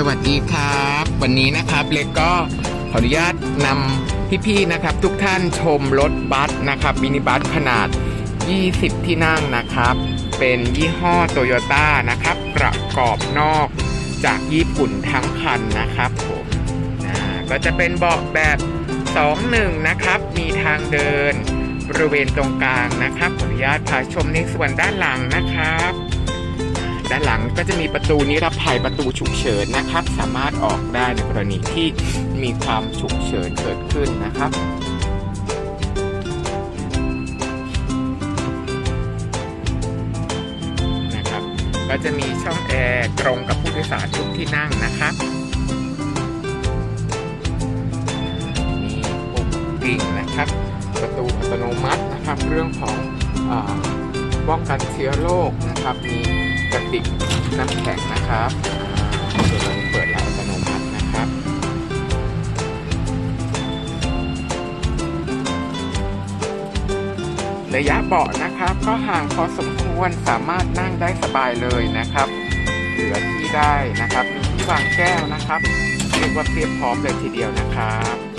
สวัสดีครับ วันนี้นะครับเล็กก็ขออนุญาตนำพี่ๆนะครับ ทุกท่านชมรถบัสนะครับมินิบัสขนาด 20 ที่นั่งนะครับ เป็นยี่ห้อโตโยต้านะครับ ประกอบนอกจากญี่ปุ่นทั้งคันนะครับผมก็จะเป็นเบาะแบบ 2-1 นะครับ มีทางเดินบริเวณตรงกลางนะครับขออนุญาตพาชมในส่วนด้านหลังนะครับ ด้านหลังก็จะมีประตูนิรภัยประตูฉุกเฉินนะครับ สามารถออกได้ในกรณีที่มีความฉุกเฉินเกิดขึ้นนะครับนะครับ ก็จะมีช่องแอร์ตรงกับผู้โดยสารทุกที่นั่งนะครับมีปุ่มกิ่งนะครับ ประตูอัตโนมัตินะครับเรื่องของอาป้องกันเชื้อโรคนะครับมี ระติกน้ำแข็งนะครับอ่าเดี๋ยวเราเปิดแล้วอัตโนมัตินะครับระยะเบาะนะครับ ก็ห่างพอสมควรสามารถนั่งได้สบายเลยนะครับเหลือที่ได้นะครับ มีที่วางแก้วนะครับเรียกว่าเพียบพร้อมเลยทีเดียวนะครับ